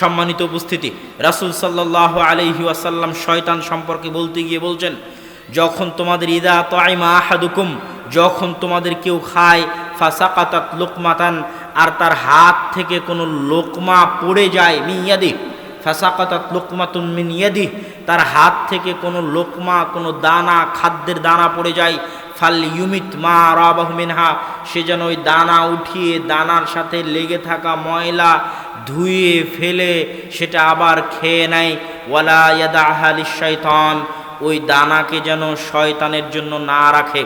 সম্মানিত উপস্থিতি। রাসুল সাল্লাহ আলহি আসাল্লাম শয়তান সম্পর্কে বলতে গিয়ে বলছেন, যখন তোমাদের ইদা তাইমা আহাদুকুম, যখন তোমাদের কেউ খায় ফাঁসা ফাসাকাতাত লোকমাতান, আর তার হাত থেকে কোনো লোকমা পড়ে যায় মিয়াদি ফাসাকাতাত লোকমাতুন মিন ইয়াদি তার হাত থেকে কোনো লোকমা, কোনো দানা, খাদ্যের দানা পড়ে যায় ফাল ইউমিত মা রাবাহ মিনহা, সে যেন ওই দানা উঠিয়ে দানার সাথে লেগে থাকা ময়লা ধুয়ে ফেলে সেটা আবার খেয়ে নেয়। ওয়ালা ইয়াদা আহালি শয়তান ওই দানাকে যেন শয়তানের জন্য না রাখে।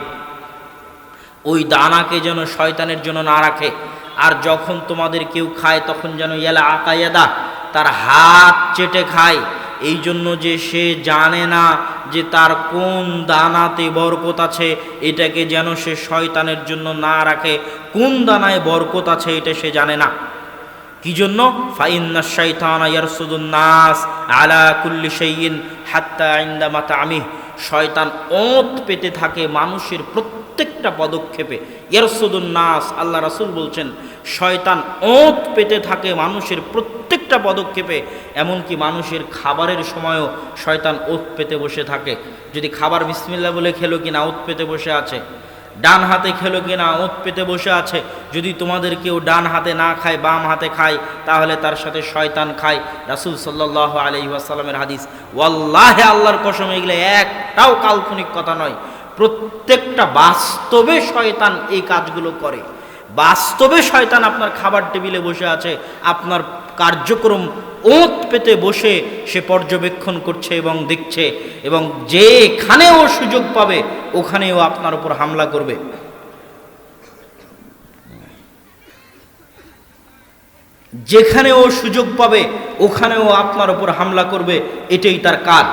ওই দানাকে যেন শয়তানের জন্য না রাখে। আর যখন তোমাদের কেউ খায়, তখন যেন ইয়ালা আকায়াদা তার হাত চেটে খায়। এই জন্য যে সে জানে না যে তার কোন দানাতে বরকত আছে, এটাকে যেন সে শয়তানের জন্য না রাখে। কোন দানায় বরকত আছে, এটা সে জানে না। কি জন্য ফাইন্না নাস আলা কুল্লি শাইইন হাত্তা ইনদা মাতামিহ শয়তান ওত পেতে থাকে মানুষের প্রত্যেকটা পদক্ষেপে। ইয়ারসুদুন নাস, আল্লাহ রাসূল বলছেন, শয়তান ওত পেতে থাকে মানুষের প্রত্যেকটা পদক্ষেপে, এমনকি মানুষের খাবারের সময়ও শয়তান ওত পেতে বসে থাকে। যদি খাবার বিসমিল্লা বলে খেলো কিনা, ওত পেতে বসে আছে। ডান হাতে খেলো কিনা ওত পেতে বসে আছে। যদি তোমাদের কেউ ডান হাতে না খায়, বাম হাতে খায়, তাহলে তার সাথে শয়তান খায়। রাসুল সাল্লাহ আলহি আসাল্লামের হাদিস, ওয়াল্লাহে আল্লাহর কসম, এগুলো একটাও কাল্পনিক কথা নয়। প্রত্যেকটা বাস্তবে শয়তান এই কাজগুলো করে। বাস্তবে শয়তান আপনার খাবার টেবিলে বসে আছে। আপনার কার্যক্রম ওত পেতে বসে সে পর্যবেক্ষণ করছে এবং দেখছে এবং যেখানে ও সুযোগ পাবে, ওখানেও আপনার উপর হামলা করবে। যেখানে ও সুযোগ পাবে, ওখানেও আপনার উপর হামলা করবে, এটাই তার কাজ।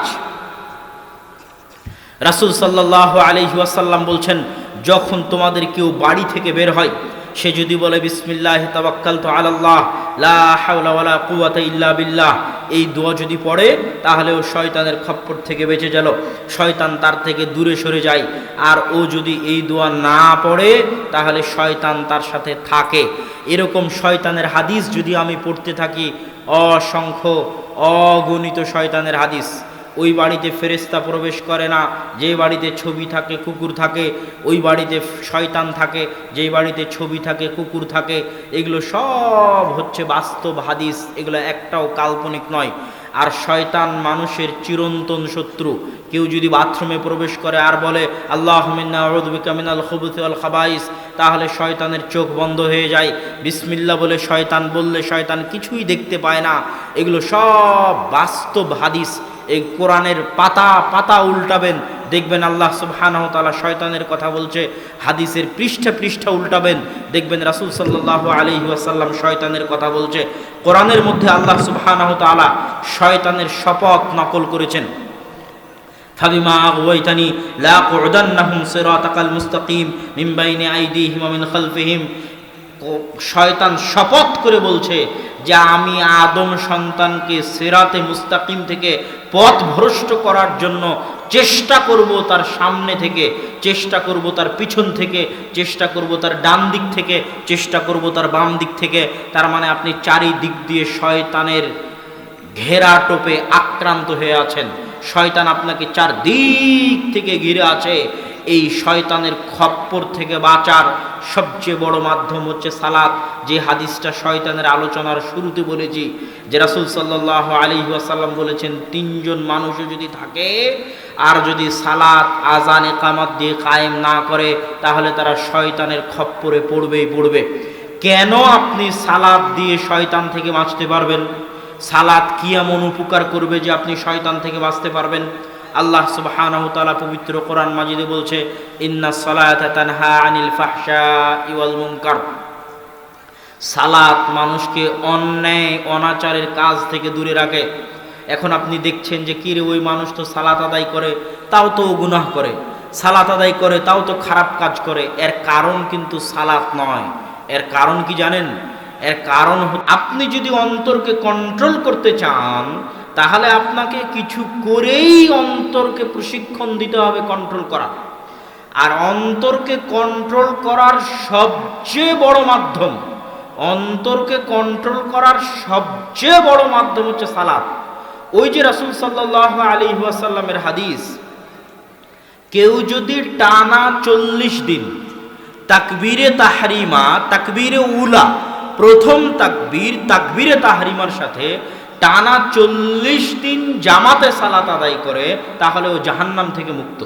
রাসুল সাল্লাহ আলহি ওয়াসাল্লাম বলছেন, যখন তোমাদের কেউ বাড়ি থেকে বের হয় সে যদি বলে, বিসমিল্লাহ তাবাক্কাল তো আল্লাহ লা কুওয়াতা ইল্লা বিল্লাহ, এই দোয়া যদি পড়ে, তাহলে ও শয়তানের খপ্পর থেকে বেঁচে গেল। শয়তান তার থেকে দূরে সরে যায়। আর ও যদি এই দোয়া না পড়ে, তাহলে শয়তান তার সাথে থাকে। এরকম শয়তানের হাদিস যদি আমি পড়তে থাকি, অসংখ্য অগণিত শয়তানের হাদিস। ওই বাড়িতে ফেরেস্তা প্রবেশ করে না। যে বাড়িতে ছবি থাকে, কুকুর থাকে, ওই বাড়িতে শয়তান থাকে। যেই বাড়িতে ছবি থাকে, কুকুর থাকে। এগুলো সব হচ্ছে বাস্তব হাদিস। এগুলো একটাও কাল্পনিক নয়। আর শয়তান মানুষের চিরন্তন শত্রু। কেউ যদি বাথরুমে প্রবেশ করে আর বলে, আল্লাহ মিনাল খবুল খাবাইস তাহলে শয়তানের চোখ বন্ধ হয়ে যায়। বিসমিল্লা বলে শয়তান বললে শয়তান কিছুই দেখতে পায় না। এগুলো সব বাস্তব হাদিস। এই কোরআনের পাতা পাতা উল্টাবেন। দেখবেন আল্লাহ সুবহানাহু তাআলা শয়তানের কথা বলছে, হাদিসের পৃষ্ঠা পৃষ্ঠা উল্টাবেন। দেখবেন রাসূল সাল্লাল্লাহু আলাইহি ওয়াসাল্লাম শয়তানের কথা বলছে, কোরআনের মধ্যে আল্লাহ সুবহানাহু তাআলা শয়তানের শপথ নকল করেছেন। লা কুদান্নাহুম সিরাতাকাল মুস্তাকিম মিন বাইনি আইদিহিম ওয়া মিন খালফিহিম। শয়তান শপথ করে বলছে যে আমি আদম সন্তানকে সেরাতে মুস্তাকিম থেকে পথ ভ্রষ্ট করার জন্য চেষ্টা করব তার সামনে থেকে, চেষ্টা করব তার পিছন থেকে, চেষ্টা করব তার ডান দিক থেকে, চেষ্টা করব তার বাম দিক থেকে। তার মানে আপনি চারিদিক দিয়ে শয়তানের ঘেরা টোপে আক্রান্ত হয়ে আছেন। শয়তান আপনাকে চার দিক থেকে ঘিরে আছে। এই শয়তানের খপ্পর থেকে বাঁচার সবচেয়ে বড় মাধ্যম হচ্ছে সালাত। যে হাদিসটা শয়তানের আলোচনার শুরুতে বলেছি, যে রাসুল সাল্লাহ আলী আসাল্লাম বলেছেন, তিনজন মানুষও যদি থাকে আর যদি সালাত আজান একামাত দিয়ে কায়েম না করে, তাহলে তারা শয়তানের খপ্পরে পড়বেই পড়বে। কেন আপনি সালাদ দিয়ে শয়তান থেকে বাঁচতে পারবেন? সালাদ কি এমন উপকার করবে যে আপনি শয়তান থেকে বাঁচতে পারবেন? আল্লাহ সুবহানাহু তাআলা পবিত্র কোরআন মাজিদে বলছে, ইন্না সালাতা তানহা আনিল ফাহশা মুনকার। সালাত মানুষকে অন্যায়, অনাচারের কাজ থেকে দূরে রাখে। এখন আপনি দেখছেন যে কিরে ওই মানুষ তো সালাত আদায় করে, তাও তো গুনাহ করে। সালাত আদায় করে, তাও তো খারাপ কাজ করে। এর কারণ কিন্তু সালাত নয়। এর কারণ কি জানেন? এর কারণ আপনি যদি অন্তরকে কন্ট্রোল করতে চান তাহলে আপনাকে কিছু করেই অন্তরকে প্রশিক্ষণ দিতে হবে কন্ট্রোল করা। আর অন্তরকে কন্ট্রোল করার সবচেয়ে বড় মাধ্যম, অন্তরকে কন্ট্রোল করার সবচেয়ে বড় মাধ্যম হচ্ছে সালাদ ওই যে রাসুল সাল্লাহ আলী ওয়াসাল্লামের হাদিস, কেউ যদি টানা চল্লিশ দিন তাকবীরে তাহরিমা, তাকবীরে উলা, প্রথম তাকবীর, তাকবীরে তাহরিমার সাথে টানা চল্লিশ দিন জামাতে সালাত আদায় করে, তাহলে ও জাহান্নাম থেকে মুক্ত।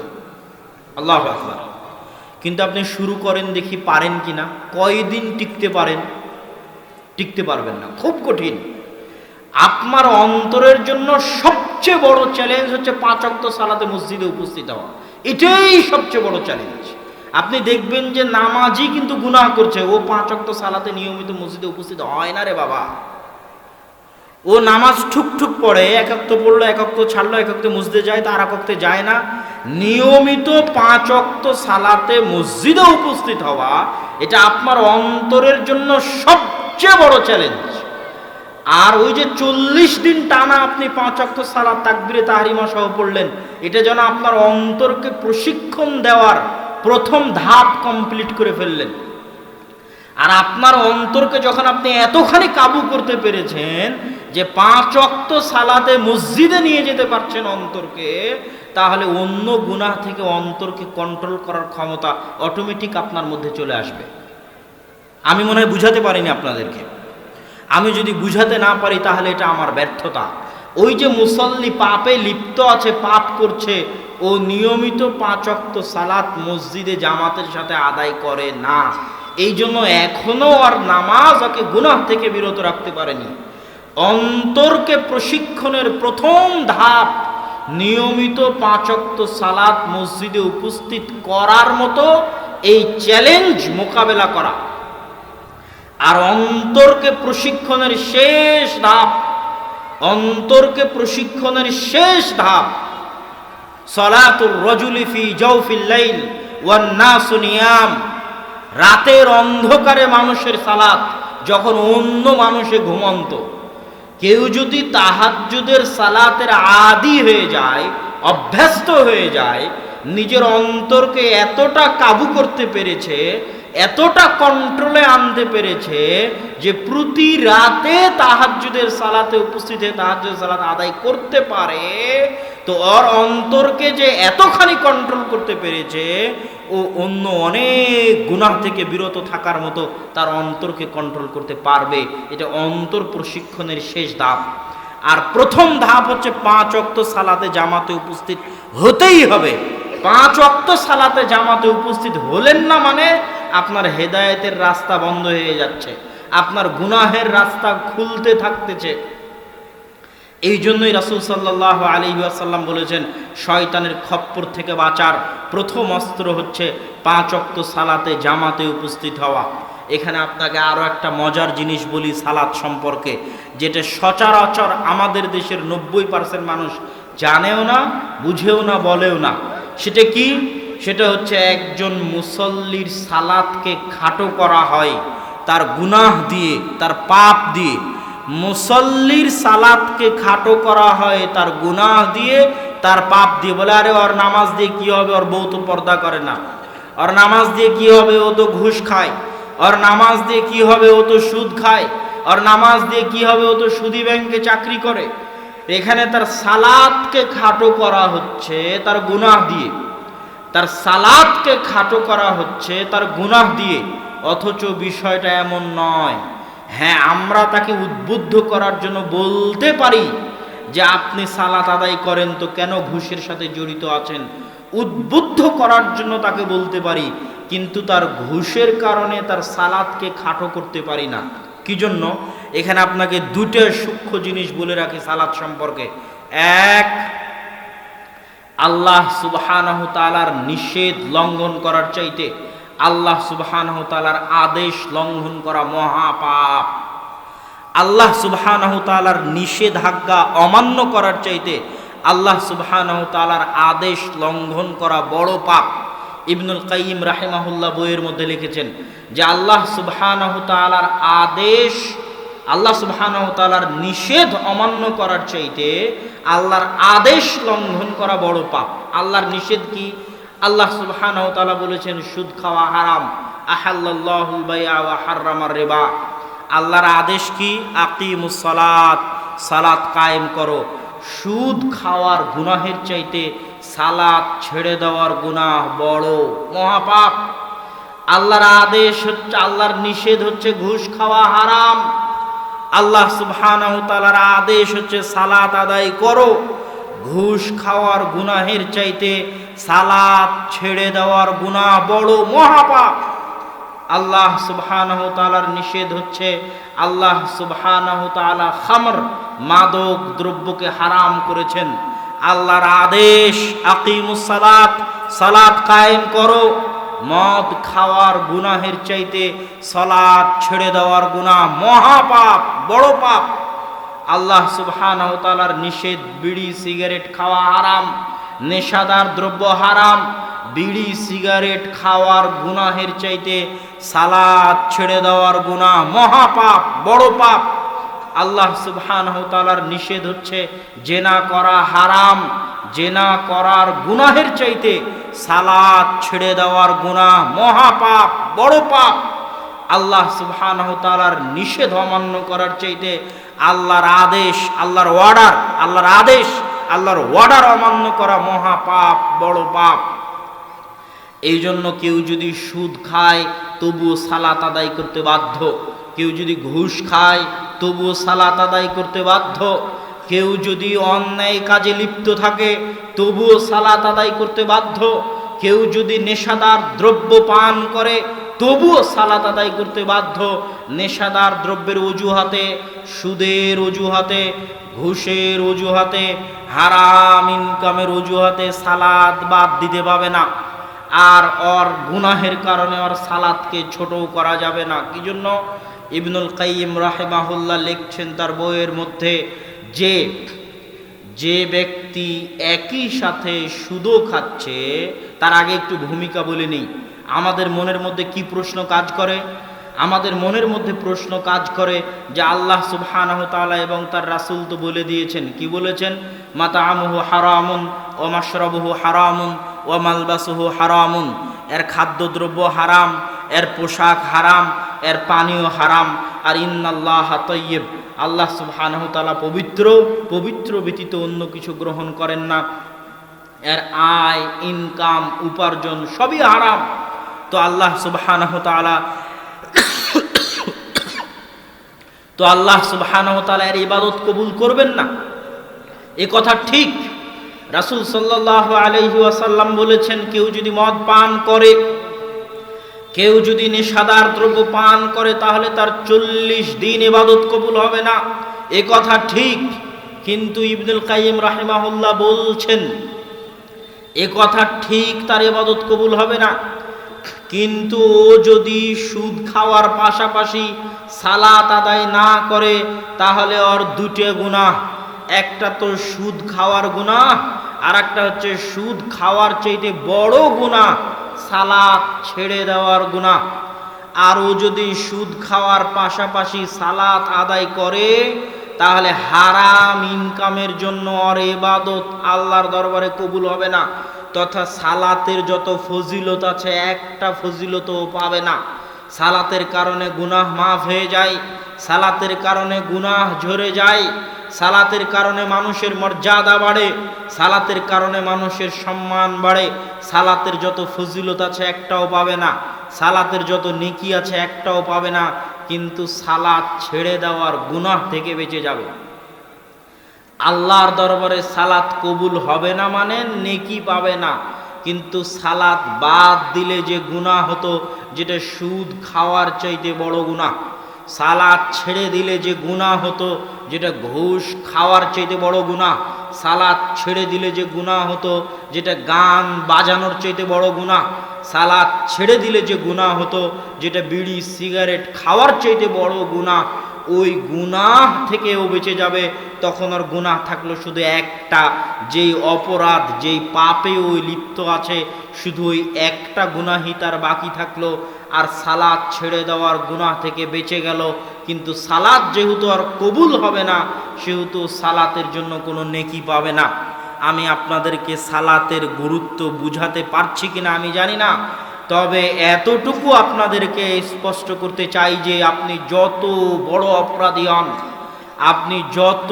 আল্লাহ আকবার। কিন্তু আপনি শুরু করেন দেখি পারেন কি না কয়দিন টিকতে পারেন? টিকতে পারবেন না, খুব কঠিন। আপনার অন্তরের জন্য সবচেয়ে বড় চ্যালেঞ্জ হচ্ছে পাঁচ অক্ত সালাতে মসজিদে উপস্থিত হওয়া। এটাই সবচেয়ে বড় চ্যালেঞ্জ আপনি দেখবেন যে নামাজি কিন্তু গুনাহ করছে, ও পাঁচ অক্ত সালাতে নিয়মিত মসজিদে উপস্থিত হয় না রে বাবা। ও নামাজ ঠুক ঠুক পড়ে, এক অক্ত পড়ল, এক অক্ত ছাড়লো, এক অক্ত মসজিদে যায় তার এক অক্তে যায় না। নিয়মিত পাঁচ অক্ত সালাতে মসজিদে উপস্থিত হওয়া, এটা আপনার অন্তরের জন্য সবচেয়ে বড় চ্যালেঞ্জ আর ওই যে চল্লিশ দিন টানা আপনি পাঁচ অক্ত সালাত তাকবিরে তাহারিমা সহ পড়লেন, এটা যেন আপনার অন্তরকে প্রশিক্ষণ দেওয়ার প্রথম ধাপ কমপ্লিট করে ফেললেন। আর আপনার অন্তরকে যখন আপনি এতখানি কাবু করতে পেরেছেন যে পাঁচ অক্ত সালাতে মসজিদে নিয়ে যেতে পারছেন অন্তরকে, তাহলে অন্য গুনাহ থেকে অন্তরকে কন্ট্রোল করার ক্ষমতা অটোমেটিক আপনার মধ্যে চলে আসবে। আমি মনে হয় বুঝাতে পারিনি আপনাদেরকে। আমি যদি বুঝাতে না পারি, তাহলে এটা আমার ব্যর্থতা। ওই যে মুসল্লি পাপে লিপ্ত আছে, পাপ করছে, ও নিয়মিত পাঁচ অক্ত সালাত মসজিদে জামাতের সাথে আদায় করে না। এই জন্য এখনও আর নামাজ ওকে গুনাহ থেকে বিরত রাখতে পারেনি। অন্তরকে প্রশিক্ষণের প্রথম ধাপ নিয়মিত পাঁচক্ত সালাত মসজিদে উপস্থিত করার মতো এই চ্যালেঞ্জ মোকাবেলা করা। আর অন্তরকে প্রশিক্ষণের শেষ ধাপ, অন্তরকে প্রশিক্ষণের শেষ ধাপ, সলাতুর রজুলি ফি জৌফিল লাইল ওয়ান নাসু নিয়াম, রাতের অন্ধকারে মানুষের সালাত, যখন অন্য মানুষে ঘুমন্ত। কেউ যদি তাহাজ্জুদের সালাতের আদি হয়ে যায়, অভ্যস্ত হয়ে যায়, নিজের অন্তরকে এতটা কাবু করতে পেরেছে, এতটা কন্ট্রোলে আনতে পেরেছে, যে প্রতি রাতে তাহাজ্জুদের সালাতে উপস্থিত হয়ে তাহাজ্জুদের সালাত আদায় করতে পারে, তো ওর অন্তরকে যে এতখানি কন্ট্রোল করতে পেরেছে ও অন্য অনেক গুনাহ থেকে বিরত থাকার মতো তার অন্তরকে কন্ট্রোল করতে পারবে। এটা অন্তর প্রশিক্ষণের শেষ ধাপ। আর প্রথম ধাপ হচ্ছে পাঁচ অক্ত সালাতে জামাতে উপস্থিত হতেই হবে। পাঁচ অক্ত সালাতে জামাতে উপস্থিত হলেন না মানে আপনার হেদায়েতের রাস্তা বন্ধ হয়ে যাচ্ছে। আপনার গুনাহের রাস্তা খুলতে থাকতেছে। এই জন্যই রাসুল সাল্লাহ আলী আসাল্লাম বলেছেন, শয়তানের খপ্পর থেকে বাঁচার প্রথম অস্ত্র হচ্ছে পাঁচ অক্ত সালাতে জামাতে উপস্থিত হওয়া। এখানে আপনাকে আরও একটা মজার জিনিস বলি সালাত সম্পর্কে, যেটা সচরাচর আমাদের দেশের নব্বই পার্সেন্ট মানুষ জানেও না, বুঝেও না, বলেও না। সেটা কি? সেটা হচ্ছে একজন মুসল্লির সালাতকে খাটো করা হয়, তার গুনাহ দিয়ে, তার পাপ দিয়ে মুসল্লির সালাদকে খাটো করা হয়, তার গুনাহ দিয়ে তার পাপ দিয়ে বলে, আরে, ওর নামাজ দিয়ে কি হবে? ওর বউ তো পর্দা করে না। ওর নামাজ দিয়ে কি হবে? ও তো ঘুষ খায়। ওর নামাজ দিয়ে কি হবে? ও তো সুদ খায়। ওর নামাজ দিয়ে কি হবে? ও তো সুদি ব্যাংকে চাকরি করে। এখানে তার সালাদকে খাটো করা হচ্ছে তার গুনাহ দিয়ে। তার সালাদকে খাটো করা হচ্ছে তার গুনাহ দিয়ে। অথচ বিষয়টা এমন নয়। হ্যাঁ আমরা তাকে উদ্বুদ্ধ করার জন্য বলতে পারি যে আপনি সালাত আদায় করেন তো কেন ঘুষের সাথে জড়িত আছেন? উদ্বুদ্ধ করার জন্য তাকে বলতে পারি, কিন্তু তার ঘুষের কারণে তার সালাদকে খাটো করতে পারি না। কি জন্য? এখানে আপনাকে দুটো সূক্ষ্ম জিনিস বলে রাখি সালাদ সম্পর্কে। এক, আল্লাহ সুবহানাহু তাআলার নিষেধ লঙ্ঘন করার চাইতে আল্লাহ সুবহানাহু তাআলার আদেশ লঙ্ঘন করা মহাপাপ। আল্লাহ সুবহানাহু তাআলার নিষেধাজ্ঞা অমান্য করার চাইতে আল্লাহ সুবহানাহু তাআলার আদেশ লঙ্ঘন করা বড় পাপ। ইবনুল কাইম রাহেমাহুল্লাহ বইয়ের মধ্যে লিখেছেন যে আল্লাহ সুবহানাহু তাআলার আদেশ, আল্লাহ সুবহানাহু তাআলার নিষেধ অমান্য করার চাইতে আল্লাহর আদেশ লঙ্ঘন করা বড় পাপ। আল্লাহর নিষেধ কি? আল্লাহ সুবহানাহু তাআলা বলেছেন, সুদ খাওয়া হারাম। আহাল্লাল্লাহুল বাইআ ওয়া হাররামার রিবা। আল্লাহর আদেশ কি? আকিমুসালাত সালাত কায়েম করো। সুদ খাওয়ার গুনাহের চাইতে সালাত ছেড়ে দেওয়ার গুনাহ বড়, মহাপাপ। আল্লাহর আদেশ হচ্ছে, আল্লাহর নিষেধ হচ্ছে, ঘুষ খাওয়া হারাম। আল্লাহ সুবহানাহু তাআলার আদেশ হচ্ছে, সালাত আদায় করো। ঘুষ খাওয়ার গুনাহের চাইতে সালাত ছেড়ে দেওয়ার গুনাহ বড় মহাপাপ। আল্লাহ সুবহানাহু তাআলার নিষেধ হচ্ছে আল্লাহ সুবহানাহু তাআলা খামর, মাদক দ্রব্যকে হারাম করেছেন। আল্লাহর আদেশ, আকিমুস সালাত সালাত কায়েম করো। মদ খাওয়ার গুনাহের চাইতে সালাত ছেড়ে দেওয়ার গুনাহ মহাপাপ, বড় পাপ। আল্লাহ সুবহানাহু তাআলার নিষেধ, বিড়ি, সিগারেট খাওয়া হারাম, নেশাদার দ্রব্য হারাম, বিড়ি, সিগারেট খাওয়ার গুনাহের চাইতে সালাদ ছেড়ে দেওয়ার গুনাহ মহাপাপ, বড় পাপ। আল্লাহ তাআলার নিষেধ হচ্ছে জেনা করা হারাম, জেনা করার গুনাহের চাইতে সালাদ ছেড়ে দেওয়ার গুনাহ মহাপাপ, বড় পাপ। আল্লাহ সুবহানাহু নিষেধ অমান্য করার চাইতে আল্লাহর আদেশ, আল্লাহর অর্ডার আল্লাহর আদেশ, আল্লাহর অর্ডার অমান্য করা মহাপাপ বড় পাপ। এই জন্য কেউ যদি সুদ খায়, তবুও সালাত আদায় করতে বাধ্য। কেউ যদি ঘুষ খায়, তবুও সালাত আদায় করতে বাধ্য। কেউ যদি অন্যায় কাজে লিপ্ত থাকে, তবুও সালাত আদায় করতে বাধ্য। কেউ যদি নেশাদার দ্রব্য পান করে তবুও সালাত আদায় করতে বাধ্য। নেশাদার দ্রব্যের অজুহাতে, সুদের অজুহাতে, ঘুষের অজুহাতে, হারাম ইনকামের অজুহাতে সালাদ বাদ দিতে পাবে না। আর ওর গুনাহের কারণে ওর সালাদকে ছোট করা যাবে না। কি জন্য? ইবনুল কাইম রাহেমাহুল্লাহ লিখছেন তার বইয়ের মধ্যে যে যে ব্যক্তি একই সাথে সুদও খাচ্ছে, তার আগে একটু ভূমিকা বলে নেই। আমাদের মনের মধ্যে কি প্রশ্ন কাজ করে? আমাদের মনের মধ্যে প্রশ্ন কাজ করে যে আল্লাহ সুবহানাহু তাআলা এবং তার রাসূল তো বলে দিয়েছেন। কি বলেছেন? মাতা আমহু হারামুন ও মাশরাবুহু হারামুন ও মালবাসুহু হারামুন। এর খাদ্যদ্রব্য হারাম, এর পোশাক হারাম, এর পানীয় হারাম। আর ইন্নাল্লাহ তৈয়ব আল্লাহ সুবহানাহু তাআলা পবিত্র পবিত্র ব্যতীত অন্য কিছু গ্রহণ করেন না। এর আয়, ইনকাম, উপার্জন সবই হারাম। তো আল্লাহ তাআলা তো আল্লাহ তাআলা এর ইবাদত কবুল করবেন না। এ কথা ঠিক। রাসূল সাল্লাল্লাহু আলাইহি ওয়াসাল্লাম বলেছেন, কেউ যদি মদ পান করে, কেউ যদি নেশাদার দ্রব্য পান করে, তাহলে তার চল্লিশ দিন ইবাদত কবুল হবে না। এ কথা ঠিক। কিন্তু ইবনুল কাইম রাহিমাহুল্লাহ বলছেন, এ কথা ঠিক, তার এবাদত কবুল হবে না। কিন্তু ও যদি সুদ খাওয়ার পাশাপাশি সালাত আদায় না করে, তাহলে ওর দুটো গুনাহ। একটা তো সুদ খাওয়ার গুনাহ আর একটা হচ্ছে সুদ খাওয়ার চাইতে বড় গুনাহ, সালাত ছেড়ে দেওয়ার গুনাহ। আর ও যদি সুদ খাওয়ার পাশাপাশি সালাত আদায় করে, তাহলে হারাম ইনকামের জন্য আর এবাদত আল্লাহর দরবারে কবুল হবে না। তথা সালাতের যত ফজিলত আছে, একটা ফজিলতও পাবে না। সালাতের কারণে গুনাহ মাফ হয়ে যায়, সালাতের কারণে গুনাহ ঝরে যায়, সালাতের কারণে মানুষের মর্যাদা বাড়ে, সালাতের কারণে মানুষের সম্মান বাড়ে, সালাতের যত ফজিলত আছে, একটাও পাবে না। সালাতের যত নেকি আছে, একটাও পাবে না, কিন্তু সালাত ছেড়ে দেওয়ার গুনাহ থেকে বেঁচে যাবে। আল্লাহর দরবারে সালাত কবুল হবে না মানে নেকি পাবে না। কিন্তু সালাত বাদ দিলে যে গুনাহ হতো, যেটা সুদ খাওয়ার চাইতে বড় গুনাহ। সালাদ ছেড়ে দিলে যে গুনাহ হতো, যেটা ঘুষ খাওয়ার চাইতে বড় গুনাহ। সালাদ ছেড়ে দিলে যে গুনাহ হতো, যেটা গান বাজানোর চাইতে বড় গুনাহ। সালাদ ছেড়ে দিলে যে গুনাহ হতো, যেটা বিড়ি, সিগারেট খাওয়ার চাইতে বড় গুনাহ। ওই গুনাহ থেকেও বেঁচে যাবে, তখন ওর গুনাহ থাকল শুধু একটা। যেই অপরাধ, যেই পাপে ওই লিপ্ত আছে, শুধু ওই একটা গুনাহি তার বাকি থাকল। আর সালাদ ছেড়ে দেওয়ার গুনাহ থেকে বেঁচে গেল। কিন্তু সালাদ যেহেতু আর কবুল হবে না, সেহেতু সালাতের জন্য কোনো নেকি পাবে না। আমি আপনাদেরকে সালাতের গুরুত্ব বুঝাতে পারছি কিনা আমি জানি না। তবে এতটুকু আপনাদেরকে স্পষ্ট করতে চাই যে আপনি যত বড় অপরাধী হন, আপনি যত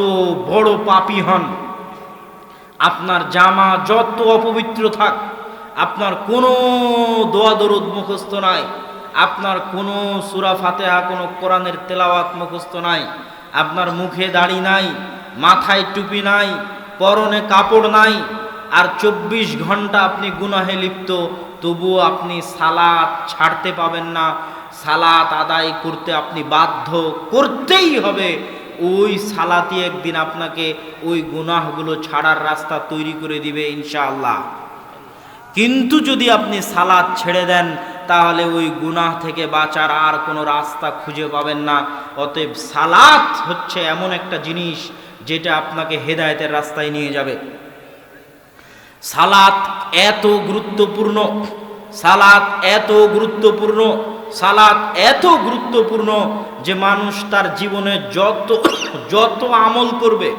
বড় পাপি হন, আপনার জামা যত অপবিত্র থাক, আপনার কোনো দোয়া দরুদ মুখস্থ নাই, আপনার কোনো সুরা ফাতেহা, কোনো কোরআনের তেলাওয়াত মুখস্থ নাই, আপনার মুখে দাড়ি নাই, মাথায় টুপি নাই, পরনে কাপড় নাই আর চব্বিশ ঘণ্টা আপনি গুনাহে লিপ্ত, তবুও আপনি সালাত ছাড়তে পাবেন না। সালাত আদায় করতে আপনি বাধ্য করতেই হবে। ওই সালাতি একদিন আপনাকে ওই গুনাহগুলো ছাড়ার রাস্তা তৈরি করে দিবে ইনশাআল্লাহ। কিন্তু যদি আপনি সালাদ ছেড়ে দেন, তাহলে ওই গুনাহ থেকে বাঁচার আর কোনো রাস্তা খুঁজে পাবেন না। অতএব সালাত হচ্ছে এমন একটা জিনিস, যেটা আপনাকে হেদায়েতের রাস্তায় নিয়ে যাবে। সালাত এত গুরুত্বপূর্ণ, সালাত এত গুরুত্বপূর্ণ, সালাত এত গুরুত্বপূর্ণ যে মানুষ তার জীবনে যত যত আমল করবে,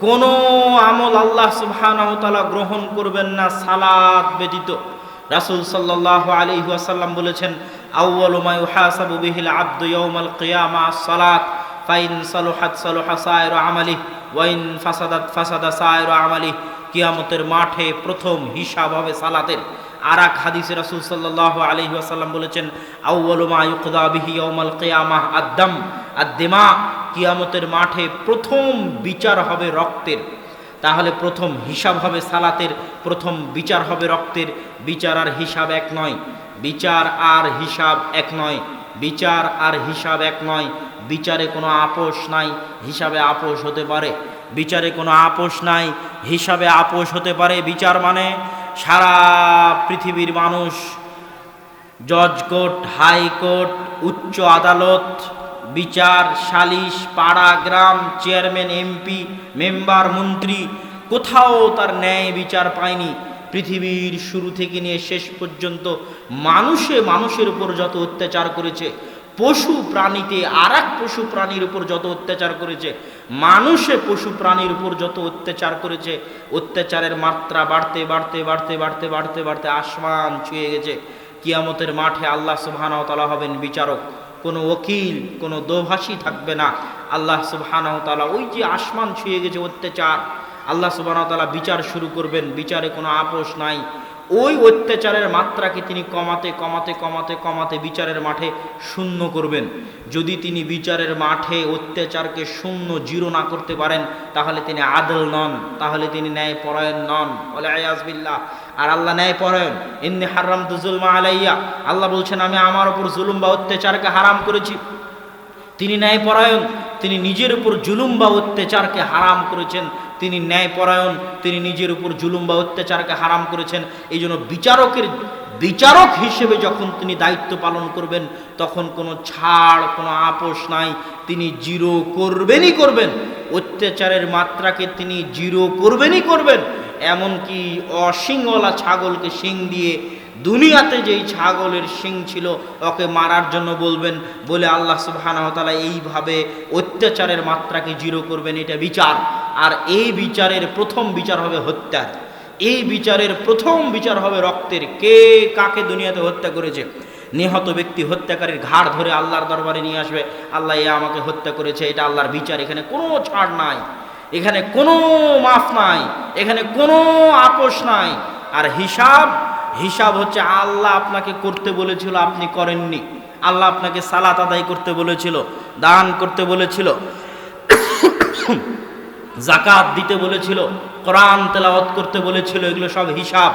কোনো আমল আল্লাহ সুবহানাহু তাআলা গ্রহণ করবেন না সালাত ব্যতীত। রাসূল সাল্লাল্লাহু আলাইহি ওয়াসাল্লাম বলেছেন কিয়ামা আস-সালাত, ফাইন আমালি ওয়াইন আমালি কিয়ামতের মাঠে প্রথম হিসাব হবে সালাতের। আর এক হাদিসে রাসূল সাল্লাল্লাহু আলাইহি ওয়াসাল্লাম বলেছেন আউয়ালু মা ইউকদা বিহি ইয়াউমাল কিয়ামাহ আদ-দাম, কিয়ামতের মাঠে প্রথম বিচার হবে রক্তের। তাহলে প্রথম হিসাব হবে সালাতের, প্রথম বিচার হবে রক্তের। বিচার আর হিসাব এক নয়। বিচার আর হিসাব এক নয়। বিচার আর হিসাব এক নয়। বিচারে কোনো আপোষ নাই। হিসাবে আপোষ হতে পারে। বিচারে কোনো আপোষ নাই। হিসাবে আপোষ হতে পারে বিচার মানে সারা পৃথিবীর মানুষ, জজ কোর্ট হাইকোর্ট উচ্চ আদালত, বিচার, সালিশ, পাড়া, গ্রাম, চেয়ারম্যান, এমপি, মেম্বার, মন্ত্রী, কোথাও তার ন্যায় বিচার পায়নি। পৃথিবীর শুরু থেকে নিয়ে শেষ পর্যন্ত মানুষে মানুষের উপর যত অত্যাচার করেছে পশু প্রাণীতে আর পশু প্রাণীর উপর যত অত্যাচার করেছে, মানুষে পশু প্রাণীর উপর যত অত্যাচার করেছে, অত্যাচারের মাত্রা বাড়তে বাড়তে বাড়তে বাড়তে বাড়তে বাড়তে আসমান ছুঁয়ে গেছে। কিয়ামতের মাঠে আল্লাহ সুবহানাহু তাআলা হবেন বিচারক। কোনো ওকিল, কোনো দোভাষী থাকবে না। আল্লাহ সুবহানাহু তাআলা ওই যে আসমান ছুঁয়ে গেছে অত্যাচার, আল্লাহ সুবহানাহু তাআলা বিচার শুরু করবেন। বিচারে কোনো আপোষ নাই। ওই অত্যাচারের মাত্রাকে তিনি কমাতে কমাতে কমাতে কমাতে বিচারের মাঠে শূন্য করবেন। যদি তিনি বিচারের মাঠে অত্যাচারকে শূন্য, জিরো না করতে পারেন, তাহলে তিনি আদল নন, তাহলে তিনি ন্যায় পরায়ণ নন। বলে আয়াজবিল্লাহ আর আল্লাহ ন্যায় পরায়ণ ইন্নি হারাম তুজুলমা আলাইয়া। আল্লাহ বলছেন, আমি আমার উপর জুলুম বা অত্যাচারকে হারাম করেছি। তিনি ন্যায়পরায়ণ, তিনি নিজের উপর জুলুম বা অত্যাচারকে হারাম করেছেন। তিনি ন্যায়পরায়ণ, তিনি নিজের উপর জুলুম বা অত্যাচারকে হারাম করেছেন। এই জন্য বিচারকের, বিচারক হিসেবে যখন তিনি দায়িত্ব পালন করবেন, তখন কোনো ছাড়, কোনো আপোষ নাই। তিনি জিরো করবেনই করবেন। অত্যাচারের মাত্রাকে তিনি জিরো করবেনই করবেন। এমনকি অশিংওয়ালা ছাগলকে শিং দিয়ে দুনিয়াতে যেই ছাগলের শিং ছিল, ওকে মারার জন্য বলবেন, বলে আল্লাহ ওয়া এইভাবে অত্যাচারের মাত্রাকে জিরো করবেন, এটা বিচার। আর এই বিচারের প্রথম বিচার হবে হত্যার। এই বিচারের প্রথম বিচার হবে রক্তের। কে কাকে দুনিয়াতে হত্যা করেছে? নিহত ব্যক্তি হত্যাকারীর ঘাড় ধরে আল্লাহর দরবারে নিয়ে আসবে, আল্লাহ এ আমাকে হত্যা করেছে, এটা আল্লাহর বিচার, এখানে কোনো ছাড় নাই। এখানে কোনো মাফ নাই, এখানে কোনো আপোষ নাই। আর হিসাব হিসাব হচ্ছে আল্লাহ আপনাকে করতে বলেছিল, আপনি করেননি। আল্লাহ আপনাকে সালাত আদায় করতে বলেছিল, দান করতে বলেছিল জাকাত দিতে বলেছিল, কোরআন তেলাওয়াত করতে বলেছিল, এগুলো সব হিসাব।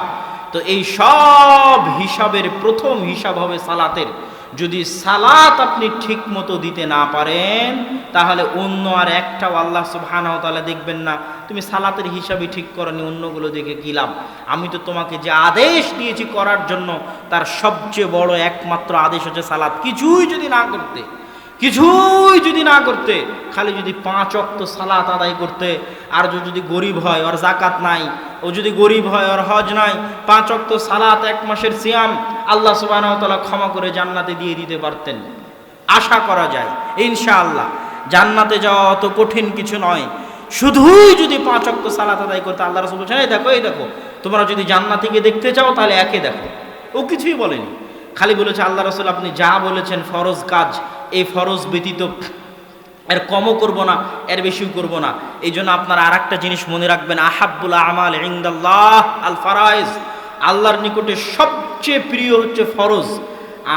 তো এই সব হিসাবের প্রথম হিসাব হবে সালাতের। যদি সালাত আপনি ঠিক মতো দিতে না পারেন, তাহলে অন্য আর একটাও আল্লাহ সুবহানাহু তাআলা দেখবেন না। তুমি সালাতের হিসাবে ঠিক করনি, অন্যগুলো দেখে লাভ? আমি তো তোমাকে যে আদেশ দিয়েছি করার জন্য, তার সবচেয়ে বড় একমাত্র আদেশ হচ্ছে সালাত। কিছুই যদি না করতে, কিছুই যদি না করতে, খালি যদি পাঁচ অক্ত সালাত আদায় করতে, আর যদি গরিব হয়, ওর জাকাত নাই ও যদি গরিব হয় ওর হজ নাই, পাঁচ অক্ত সালাত, এক মাসের সিয়াম, আল্লাহ ওয়া ক্ষমা করে জান্নাতে দিয়ে দিতে পারতেন। আশা করা যায়, ইনশাআল্লাহ। জান্নাতে যাওয়া অত কঠিন কিছু নয়। শুধুই যদি পাঁচ অক্ত সালাত আদায় করতে আল্লাহ রসুল বলছেন, এই দেখো এই দেখো, তোমরা যদি জান্নাতিকে দেখতে চাও, তাহলে একে দেখো। ও কিছুই বলেনি। খালি বলেছে, আল্লাহ রসুল, আপনি যা বলেছেন, ফরজ কাজ, এই ফরজ ব্যতীত এর কমও করব না, এর বেশিও করব না। এই জন্য আপনারা আর একটা জিনিস মনে রাখবেন আহাবুল আমাল ইন্দাল্লাহ আল ফারাইজ আল্লাহর নিকটে সবচেয়ে প্রিয় হচ্ছে ফরজ।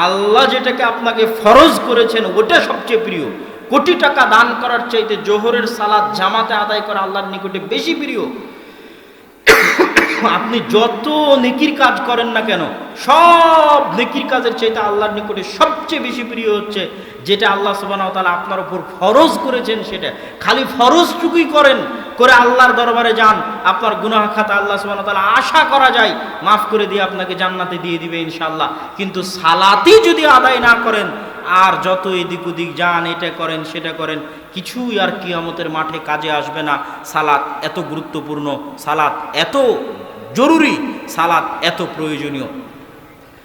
আল্লাহ যেটাকে আপনাকে ফরজ করেছেন, ওটা সবচেয়ে প্রিয়। কোটি টাকা দান করার চাইতে জোহরের সালাদ জামাতে আদায় করা আল্লাহর নিকটে বেশি প্রিয়। আপনি যত নেকির কাজ করেন না কেন, সব নেকির কাজের চাইতে আল্লাহর নিকটে সবচেয়ে বেশি প্রিয় হচ্ছে যেটা আল্লাহ সুবাহ তালা আপনার উপর ফরজ করেছেন সেটা। খালি ফরজটুকুই করেন, করে আল্লাহর দরবারে যান, আপনার গুনাহ খাতা আল্লাহ সুবাহ তালা আশা করা যায়, মাফ করে দিয়ে আপনাকে জান্নাতে দিয়ে দিবে ইনশাল্লাহ কিন্তু সালাতি যদি আদায় না করেন, আর যত এদিক ওদিক যান, এটা করেন, সেটা করেন, কিছুই আর কিয়ামতের মাঠে কাজে আসবে না। সালাত এত গুরুত্বপূর্ণ, সালাত এত জরুরি সালাদ এত প্রয়োজনীয়।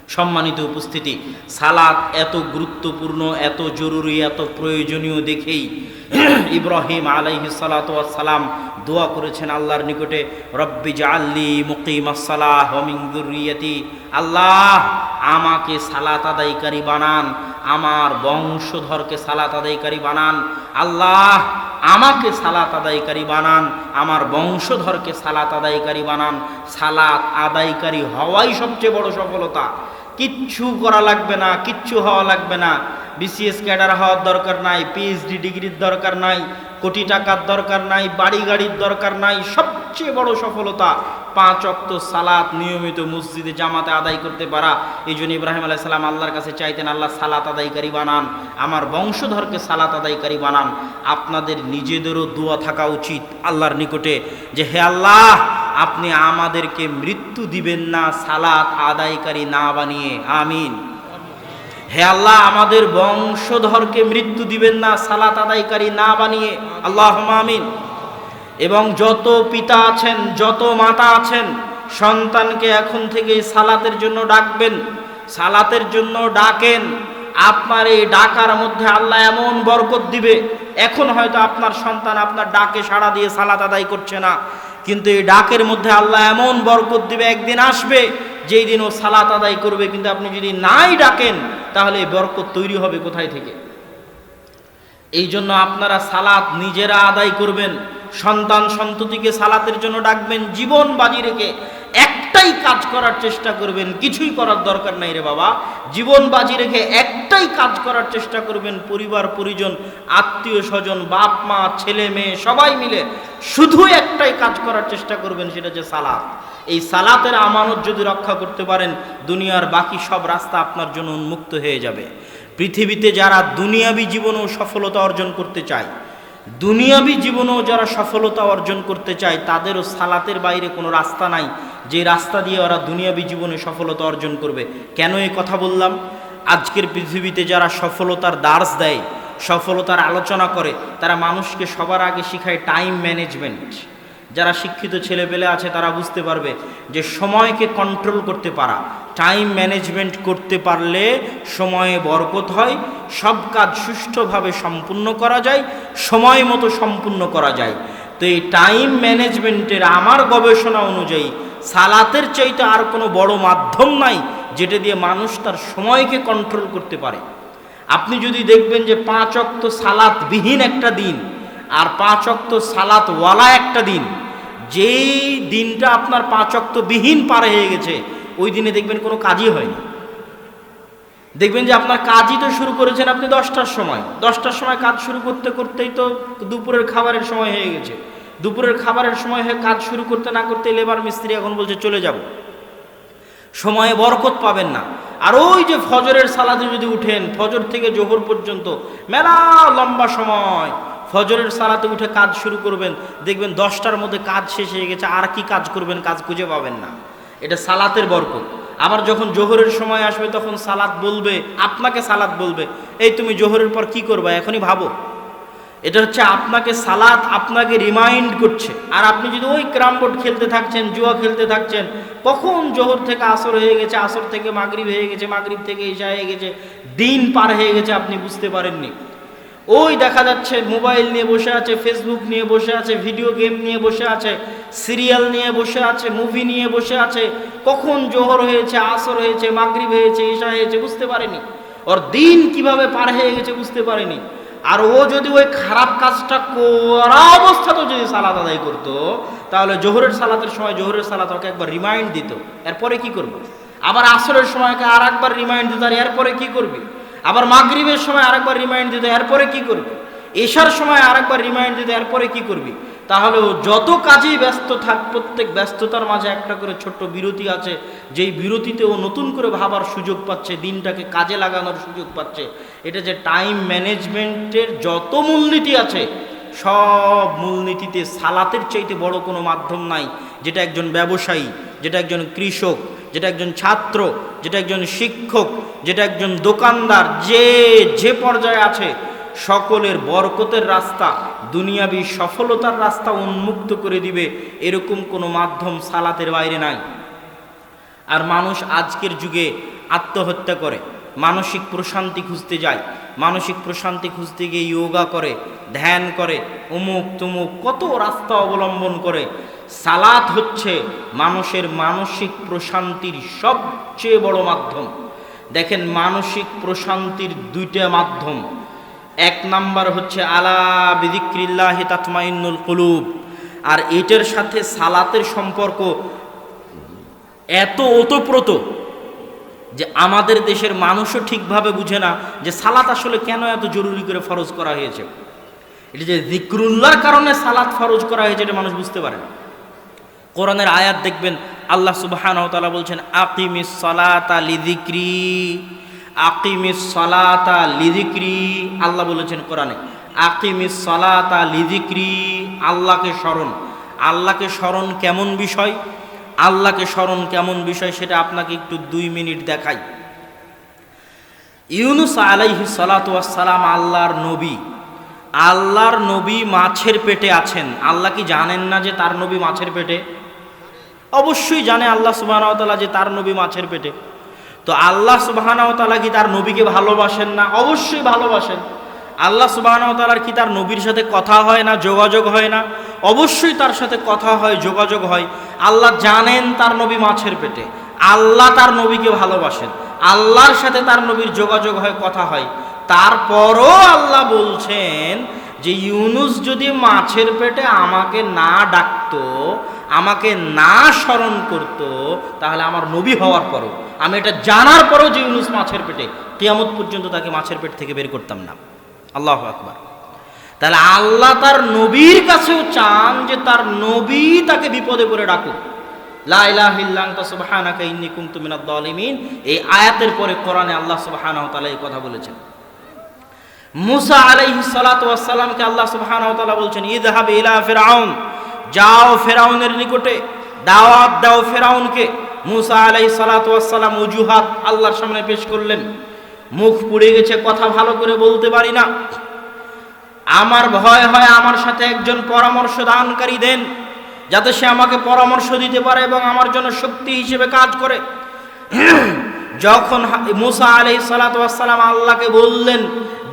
সম্মানিত উপস্থিতি, সালাদ এত গুরুত্বপূর্ণ, এত জরুরি, এত প্রয়োজনীয় দেখেই ইব্রাহিম আলাইহি সালাম দোয়া করেছেন আল্লাহর নিকটে, রব্বি জাল্লি মুকিম সালাহ হমিং দুরিয়াতি আল্লাহ, আমাকে সালাত আদায়কারী বানান। আমার বংশধরকে সালাত আদায়কারী বানান। আল্লাহ আমাকে সালাত আদায়কারী বানান, আমার বংশধরকে সালাত আদায়কারী বানান। সালাত আদায়কারী হওয়াই সবচেয়ে বড় সফলতা। কিচ্ছু করা লাগবে না, কিচ্ছু হওয়া লাগবে না। বিসিএস ক্যাডার হওয়ার দরকার নাই পিএইচডি ডিগ্রির দরকার নাই, কোটি টাকার দরকার নাই, বাড়ি গাড়ির দরকার নাই, সবচেয়ে বড় সফলতা পাঁচ অক্ত সালাত নিয়মিত মসজিদে জামাতে আদায় করতে পারা। এই জন্য ইব্রাহিম আলাহ সালাম আল্লাহর কাছে চাইতেন, আল্লাহ, সালাত আদায়কারী বানান, আমার বংশধরকে সালাত আদায়কারী বানান। আপনাদের নিজেদেরও দোয়া থাকা উচিত আল্লাহর নিকটে যে, হে আল্লাহ আপনি আমাদেরকে মৃত্যু দিবেন না, সালাত আদায়কারী না বানিয়ে, আমিন। হে আল্লাহ, আমাদের বংশধরকে মৃত্যু দিবেন না, সালাত আদায়কারী না বানিয়ে আল্লাহ আমিন। এবং যত পিতা আছেন, যত মাতা আছেন, সন্তানকে এখন থেকে সালাতের জন্য ডাকবেন, সালাতের জন্য ডাকেন। আপনার এই ডাকার মধ্যে আল্লাহ এমন বরকত দিবে, এখন হয়তো আপনার সন্তান আপনার ডাকে সাড়া দিয়ে সালাত আদায় করছে না। কিন্তু এই ডাকের মধ্যে আল্লাহ এমন বরকত দিবে, একদিন আসবে, যেই দিন ও সালাত আদায় করবে। কিন্তু আপনি যদি নাই ডাকেন, তাহলে এই বরকত তৈরি হবে কোথায় থেকে? এই জন্য আপনারা সালাত নিজেরা আদায় করবেন। সন্তান সন্ততিকে সালাতের জন্য ডাকবেন, জীবন বাজি রেখে। একটাই কাজ করার চেষ্টা করবেন, কিছুই করার দরকার নাই রে বাবা। জীবন বাজি রেখে একটাই কাজ করার চেষ্টা করবেন, পরিবার, পরিজন, আত্মীয় স্বজন, বাপ, মা, ছেলে, মেয়ে, সবাই মিলে শুধু একটাই কাজ করার চেষ্টা করবেন, সেটা হচ্ছে সালাত। এই সালাতের আমানত যদি রক্ষা করতে পারেন, দুনিয়ার বাকি সব রাস্তা আপনার জন্য উন্মুক্ত হয়ে যাবে। পৃথিবীতে যারা দুনিয়াবি জীবনেও সফলতা অর্জন করতে চায় দুনিয়াবি জীবনেও যারা সফলতা অর্জন করতে চায়, তাদেরও সালাতের বাইরে কোনো রাস্তা নাই। যে রাস্তা দিয়ে ওরা দুনিয়াবি জীবনে সফলতা অর্জন করবে। কেন এই কথা বললাম? আজকের পৃথিবীতে যারা সফলতার দার্স দেয়, সফলতার আলোচনা করে, তারা মানুষকে সবার আগে শিখায় টাইম ম্যানেজমেন্ট যারা শিক্ষিত ছেলেপেলে আছে, তারা বুঝতে পারবে যে সময়কে কন্ট্রোল করতে পারা টাইম ম্যানেজমেন্ট করতে পারলে সময়ে বরকত হয়, সব কাজ সুষ্ঠুভাবে সম্পূর্ণ করা যায়, সময় মতো সম্পূর্ণ করা যায়। তো এই টাইম ম্যানেজমেন্টের আমার গবেষণা অনুযায়ী, সালাতের চাইতে আর কোনো বড় মাধ্যম নাই, যেটা দিয়ে মানুষ তার সময়কে কন্ট্রোল করতে পারে। আপনি যদি দেখবেন যে পাঁচ অক্ত সালাত বিহীন একটা দিন, আর পাঁচ অক্ত সালাতওয়ালা একটা দিন যেই দিনটা আপনার পাঁচ অক্ত বিহীন পার হয়ে গেছে, ওই দিনে দেখবেন কোনো কাজই হয়নি। দেখবেন যে আপনার কাজই তো শুরু করেছেন আপনি দশটার সময়। দশটার সময় কাজ শুরু করতে করতেই তো দুপুরের খাবারের সময় হয়ে গেছে। দুপুরের খাবারের সময় হয়ে কাজ শুরু করতে না করতে লেবার মিস্ত্রি এখন বলছে, চলে যাব। সময়ে বরকত পাবেন না। আর ওই যে ফজরের সালাতে যদি উঠেন, ফজর থেকে জোহর পর্যন্ত মেলা লম্বা সময় ফজরের সালাতে উঠে কাজ শুরু করবেন, দেখবেন দশটার মধ্যে কাজ শেষ হয়ে গেছে, আর কি কাজ করবেন, কাজ খুঁজে পাবেন না। এটা সালাতের বরকত। আবার যখন জোহরের সময় আসবে, তখন সালাত বলবে, আপনাকে সালাত বলবে, এই তুমি জোহরের পর কি করবা? এখনই ভাবো। এটা হচ্ছে আপনাকে সালাত, আপনাকে রিমাইন্ড করছে। আর আপনি যদি ওই ক্রাম বোর্ড খেলতে থাকছেন, জুয়া খেলতে থাকছেন, কখন জোহর থেকে আসর হয়ে গেছে, আসর থেকে মাগরিব হয়ে গেছে, মাগরিব থেকে ঈশা হয়ে গেছে, দিন পার হয়ে গেছে, আপনি বুঝতে পারেননি। ওই দেখা যাচ্ছে মোবাইল নিয়ে বসে আছে ফেসবুক নিয়ে বসে আছে ভিডিও গেম নিয়ে বসে আছে সিরিয়াল নিয়ে বসে আছে মুভি নিয়ে বসে আছে। কখন জোহর হয়েছে, আসর হয়েছে, মাগরিব হয়েছে, ঈশা হয়েছে, বুঝতে পারেনি। ওর দিন কীভাবে পার হয়ে গেছে বুঝতে পারেনি। আর ও যদি ওই খারাপ কাজটা করা অবস্থাতেও যদি সালাত আদায় করতো, তাহলে জোহরের সালাতের সময় জোহরের সালাত ওকে একবার রিমাইন্ড দিত। এরপরে কি করবে? আবার আসরের সময়কে আর একবার রিমাইন্ড দিত, আর এরপরে কি করবে? আবার মাগরিবের সময় আরেকবার রিমাইন্ড দিত এরপরে কি করবে? এশার সময় আরেকবার রিমাইন্ড দিত এরপরে কি করবি? তাহলে যত কাজেই ব্যস্ত থাক, প্রত্যেক ব্যস্ততার মাঝে একটা করে ছোট্ট বিরতি আছে, যেই বিরতিতে ও নতুন করে ভাবার সুযোগ পাচ্ছে, দিনটাকে কাজে লাগানোর সুযোগ পাচ্ছে। এটা যে টাইম ম্যানেজমেন্টের যত মূলনীতি আছে, সব মূলনীতিতে সালাতের চাইতে বড় কোনো মাধ্যম নাই। যেটা একজন ব্যবসায়ী, যেটা একজন কৃষক, যেটা একজন ছাত্র, যেটা একজন শিক্ষক যেটা একজন দোকানদার যে যে পর্যায়ে আছে, সকলের বরকতের রাস্তা, দুনিয়াবি সফলতার রাস্তা উন্মুক্ত করে দিবে, এরকম কোনো মাধ্যম সালাতের বাইরে নাই। আর মানুষ আজকের যুগে আত্মহত্যা করে, মানসিক প্রশান্তি খুঁজতে যায়, মানসিক প্রশান্তি খুঁজতে গিয়ে যোগা করে, ধ্যান করে, অমুক তুমুক, কত রাস্তা অবলম্বন করে। সালাত হচ্ছে মানুষের মানসিক প্রশান্তির সবচেয়ে বড় মাধ্যম। দেখেন মানসিক প্রশান্তির দুইটা মাধ্যম। এক নাম্বার হচ্ছে, আলা বিদিক্রিল্লাহি তাতমাইন্নুল কুলুব। আর এটার সাথে সালাতের সম্পর্ক এত ওতপ্রোত যে আমাদের দেশের মানুষও ঠিকভাবে বুঝে না যে সালাত আসলে কেন এত জরুরি করে ফরজ করা হয়েছে। এটা যে জিক্রুল্লাহর কারণে সালাত ফরজ করা হয়েছে, এটা মানুষ বুঝতে পারে না। কোরআনের আয়াত দেখবেন আল্লাহ সুবহানাহু ওয়া তাআলা বলছেন, আকিমিস সালাতা লিযিকরি, আকিমিস সালাতা লিযিকরি। আল্লাহ বলেছেন কোরআনে, আকিমিস সালাতা লিযিকরি, আল্লাহকে স্মরণ। আল্লাহকে স্মরণ কেমন বিষয়? আল্লাহকে স্মরণ কেমন বিষয় সেটা আপনাকে একটু দুই মিনিট দেখাই। ইউনুস আলাইহি সালাম আল্লাহর নবী। আল্লাহর নবী মাছের পেটে আছেন। আল্লাহ কি জানেন না যে তার নবী মাছের পেটে? অবশ্যই জানে আল্লাহ সুবাহতালা যে তার নবী মাছের পেটে। তো আল্লাহ সুবাহানাওতালা কি তার নবীকে ভালোবাসেন না? অবশ্যই ভালোবাসেন। আল্লাহ সুবাহানাওতালার কি তার নবীর সাথে কথা হয় না, যোগাযোগ হয় না? অবশ্যই তার সাথে কথা হয়, যোগাযোগ হয়। আল্লাহ জানেন তার নবী মাছের পেটে। আল্লাহ তার নবীকে ভালোবাসেন। আল্লাহর সাথে তার নবীর যোগাযোগ হয়, কথা হয়। তারপরও আল্লাহ বলছেন যে, ইউনুস যদি মাছের পেটে আমাকে না ডাকতো আমাকে না স্মরণ করত, তাহলে আমার নবী হওয়ার পরও। আমি এটা জানার পরও যে ইউনুস মাছের পেটে, কিয়ামত পর্যন্ত তাকে মাছের পেট থেকে বের করতাম না। আল্লাহ আকবার। তাহলে আল্লাহ তার নবীর কাছেও চান যে তার নবী তাকে বিপদে পড়ে ডাকুক। এই আয়াতের পরে কোরআনে আল্লাহ সুবহানাহু ওয়া এই কথা বলেছেন। মুসা আলাইহি সালাতু ওয়াসসালামকে আল্লাহ তাআলা বলছেন, ইযহাব ইলা ফিরআউন। যাও ফেরাউনের নিকটে, দাওয়াত দাও ফেরাউনকে। মুসা আলাইহি সালাতু ওয়াসসালাম উজুহাত আল্লাহর সামনে পেশ করলেন। মুখ পুড়ে গেছে, কথা ভালো করে বলতে পারি না। আমার ভয় হয় আমার সাথে একজন পরামর্শ দানকারী দেন, যাতে সে আমাকে পরামর্শ দিতে পারে এবং আমার জন্য শক্তি হিসেবে কাজ করে। যখন মুসা আলি সালাতাম আল্লাহকে বললেন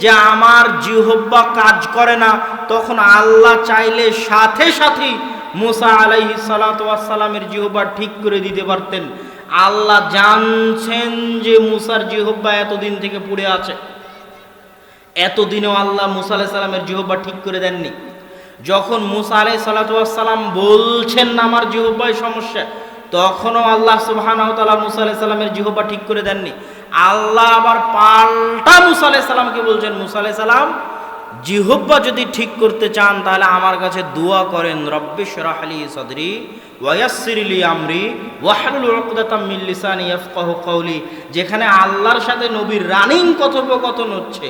যে আমার জিহব্বা কাজ করে না, তখন আল্লাহ চাইলে সাথে সাথেই মুসা আলাইহি সালাতামের জিহব্বা ঠিক করে দিতে পারতেন। আল্লাহ জানছেন যে মুসার জিহব্বা এতদিন থেকে পড়ে আছে। এতদিনেও আল্লাহ মুসা আলাহ সাল্লামের জিহব্বা ঠিক করে দেননি। যখন মুসা আলাই সাল্লাতাম বলছেন, আমার জিহব্বায় সমস্যা। তখনও আল্লাহ সুবাহানাহতালা মুসা আলাই সাল্লামের জিহব্বা ঠিক করে দেননি। আল্লাহ আবার পাল্টা মুসা আলাই সাল্লামকে বলছেন, মুসা আলাই সাল্লাম জিহব্বা যদি ঠিক করতে চান, তাহলে আমার কাছে দোয়া করেন, রব্বি সরাহলি সদরি ওয়াসিরলি আমরি ওয়াহালুল উকদাতাম মিন লিসানি ইয়াফকাহু যেখানে আল্লাহর সাথে নবীর রানিং কথোপকথন হচ্ছে।